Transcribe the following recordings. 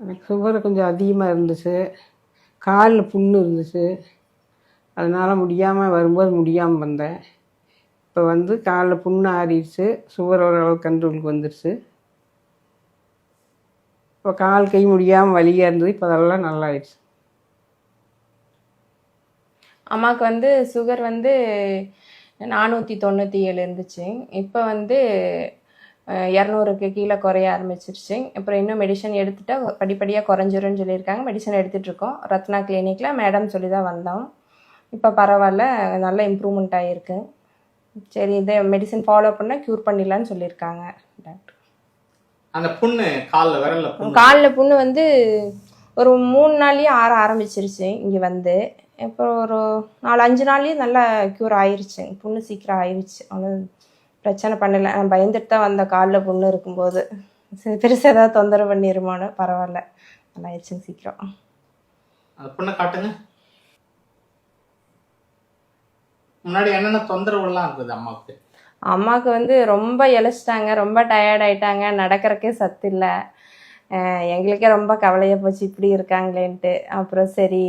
எனக்கு சுகர் கொஞ்சம் அதிகமாக இருந்துச்சு. காலில் புண்ணு இருந்துச்சு. அதனால் முடியாமல் வரும்போது முடியாமல் வந்தேன். இப்போ வந்து காலில் புண்ணு ஆறிடுச்சு. சுகர் ஓரளவு கண்ட்ரோலுக்கு வந்துடுச்சு இப்போ கால் கை முடியாமல் வலியாக இருந்தது. இப்போ அதெல்லாம் நல்லா ஆயிடுச்சு அம்மாவுக்கு வந்து சுகர் வந்து நானூற்றி தொண்ணூற்றி ஏழு இருந்துச்சு. இப்போ வந்து இரநூறுக்கு கீழே குறைய ஆரம்பிச்சிருச்சு. அப்புறம் இன்னும் மெடிசன் எடுத்துட்டா படிப்படியாக குறைஞ்சிரும்னு சொல்லியிருக்காங்க. மெடிசன் எடுத்துகிட்டு இருக்கோம் ரத்னா கிளினிக்கில் மேடம் சொல்லி தான் வந்தோம். இப்போ பரவாயில்ல நல்ல இம்ப்ரூவ்மெண்ட் ஆகிருக்கு சரி இதை மெடிசன் ஃபாலோ பண்ணால் க்யூர் பண்ணிடலான்னு சொல்லியிருக்காங்க டாக்டர் அந்த புண்ணு காலில் விரல்ல காலில் புண்ணு வந்து ஒரு மூணு நாள்லயே ஆற ஆரம்பிச்சிருச்சு இங்கே வந்து. இப்போ ஒரு நாலு அஞ்சு நாள்லயே நல்லா க்யூர் ஆயிருச்சு. புண்ணு சீக்கிரம் ஆயிருச்சு. ஒன்றும் பிரச்சனை பண்ணல. நான் பயந்துட்டு தான் வந்த காலில் புண்ணு இருக்கும்போது. பெருசாக ஏதாவது தொந்தரவு பண்ணிருமோன்னு பரவாயில்ல. நல்லா ஆயிடுச்சுங்க சீக்கிரம். புண்ணை காட்டுங்க. முன்னாடி என்னென்ன தொந்தரவுலாம் இருந்தது அம்மாவுக்கு? அம்மாவுக்கு வந்து ரொம்ப இழைச்சிட்டாங்க ரொம்ப டயர்ட் ஆயிட்டாங்க. நடக்கிறக்கே சத்து இல்லை. எங்களுக்கே ரொம்ப கவலையாக போச்சு. இப்படி இருக்காங்களேன்ட்டு. அப்புறம் சரி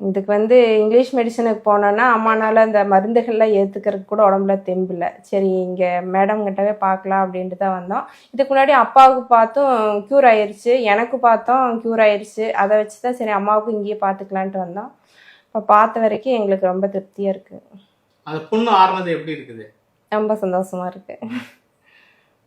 இதுக்கு வந்து இங்கிலீஷ் மெடிசனுக்கு போனோன்னா அம்மானால இந்த மருந்துகள்லாம் ஏற்றுக்கிறதுக்கு கூட உடம்புல தெம்பு இல்லை. சரி இங்கே மேடம் கிட்டவே பார்க்கலாம் அப்படின்ட்டு தான் வந்தோம். இதுக்கு முன்னாடி அப்பாவுக்கு பார்த்தும் க்யூர் ஆயிருச்சு எனக்கு பார்த்தோம் க்யூர் ஆயிருச்சு. அதை வச்சு தான் சரி அம்மாவுக்கும் இங்கேயே பார்த்துக்கலான்ட்டு வந்தோம். இப்போ பார்த்த வரைக்கும் எங்களுக்கு ரொம்ப திருப்தியாக இருக்குது அந்த புண்ணு ஆறுனது எப்படி இருக்குது? ரொம்ப சந்தோஷமா இருக்குது